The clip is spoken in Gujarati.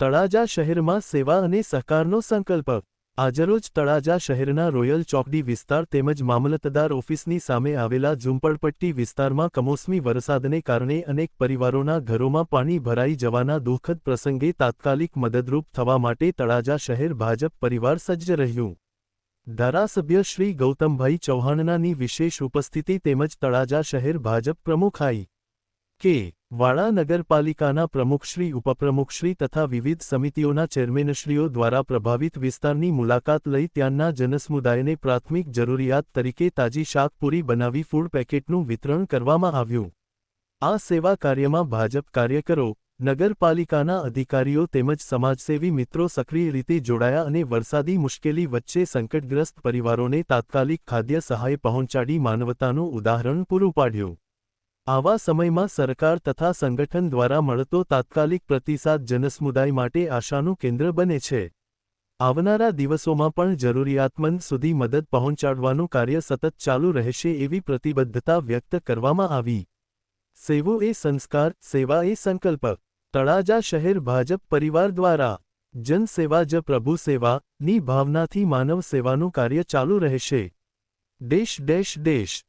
તળાજા શહેરમાં સેવા અને સહકારનો સંકલ્પ. આજરોજ તળાજા શહેરના રોયલ ચોકડી વિસ્તાર તેમજ મામલતદાર ઓફિસની સામે આવેલા ઝુંપડપટ્ટી વિસ્તારમાં કમોસમી વરસાદને કારણે અનેક પરિવારોના ઘરોમાં પાણી ભરાઈ જવાના દુઃખદ પ્રસંગે તાત્કાલિક મદદરૂપ થવા માટે તળાજા શહેર ભાજપ પરિવાર સજ્જ રહ્યું. ધારાસભ્ય શ્રી ગૌતમભાઈ ચૌહાણનાની વિશેષ ઉપસ્થિતિ તેમજ તળાજા શહેર ભાજપ પ્રમુખ આઈ. કે, વાળા નગરપાલિકાના પ્રમુખશ્રી, ઉપપ્રમુખશ્રી તથા વિવિધ સમિતિઓના ચેરમેનશ્રીઓ દ્વારા પ્રભાવિત વિસ્તારની મુલાકાત લઈ ત્યાંના જનસમુદાયને પ્રાથમિક જરૂરિયાત તરીકે તાજી શાકપુરી બનાવી ફૂડ પેકેટનું વિતરણ કરવામાં આવ્યું. આ સેવા કાર્યમાં ભાજપ કાર્યકરો, નગરપાલિકાના અધિકારીઓ તેમજ સમાજસેવી મિત્રો સક્રિય રીતે જોડાયા અને વરસાદી મુશ્કેલી વચ્ચે સંકટગ્રસ્ત પરિવારોને તાત્કાલિક ખાદ્ય સહાય પહોંચાડી માનવતાનું ઉદાહરણ પૂરું પાડ્યું. આવા સમયમાં સરકાર તથા સંગઠન દ્વારા મળતો તાત્કાલિક પ્રતિસાદ જનસમુદાય માટે આશાનું કેન્દ્ર બને છે. આવનારા દિવસોમાં પણ જરૂરિયાતમંદ સુધી મદદ પહોંચાડવાનું કાર્ય સતત ચાલુ રહેશે એવી પ્રતિબદ્ધતા વ્યક્ત કરવામાં આવી. સેવો એ સંસ્કાર, સેવા એ સંકલ્પ. તળાજા શહેર ભાજપ પરિવાર દ્વારા જનસેવા જ પ્રભુ સેવા ની ભાવનાથી માનવ સેવાનું કાર્ય ચાલુ રહેશે. દેશ દેશ દેશ